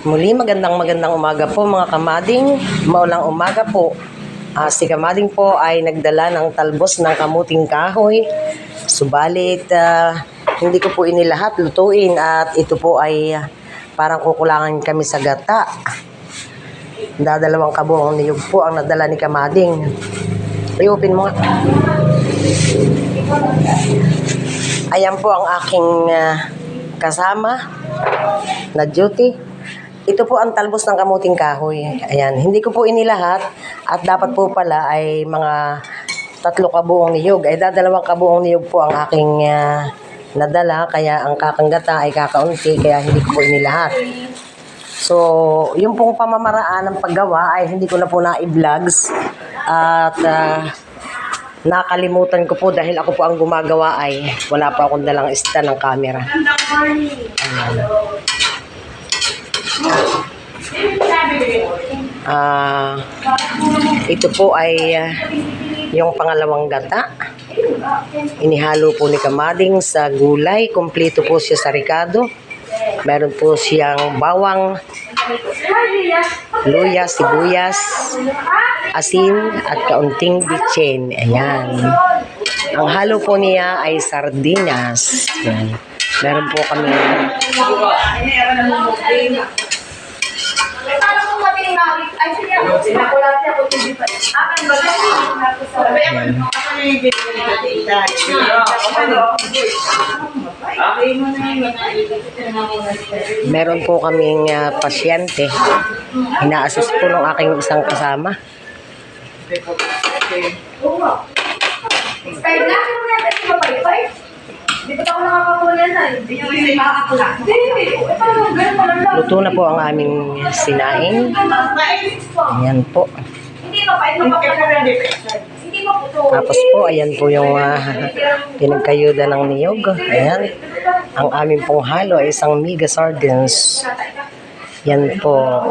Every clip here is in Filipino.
Muli, magandang magandang umaga po mga kamading. Maulang umaga po. Ah, si kamading po ay nagdala ng talbos ng kamuting kahoy. Subalit, ah, hindi ko po inilahat lutuin at ito po ay ah, parang kukulangan kami sa gata. Dadalawang kabuong niyog po ang nadala ni kamading. I-open mo nga. Ayan po ang aking ah, kasama na duty. Ito po ang talbos ng kamuting kahoy. Ayan, hindi ko po inilahat at dapat po pala ay mga tatlo kabuong niyog. Ay dadalawang kabuong niyog po ang aking ah, nadala kaya ang kakanggata ay kakaunti kaya hindi ko po inilahat. So, yung pong pamamaraan ng paggawa ay hindi ko na po na-vlogs at ah, nakalimutan ko po dahil ako po ang gumagawa ay wala pa akong dalang stand ng camera. Ah, ito po ay ah, yung pangalawang gata. Inihalo po ni Kamading sa gulay. Kompleto po siya sa ricado. Meron po siyang bawang, luya, sibuyas, asin, at kaunting bitchin. Ayan. Ang halo po niya ay sardinas. Ayan. Meron po kami ako, ako, ako. Meron po kaming ah, pasyente. Ina-assist po ng aking isang kasama. Expired na? Ako? Hindi pa lang lang. Luto na po ang aming po. Ayan po. Tapos po, ayan po yung uh, pinagkayuda ng niyog. Ayan. Ang aming pong halo ay isang mega sardines. Yan po.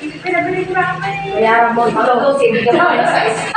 Pinabili ko na kami. Kaya mo, ito, hindi ka pa.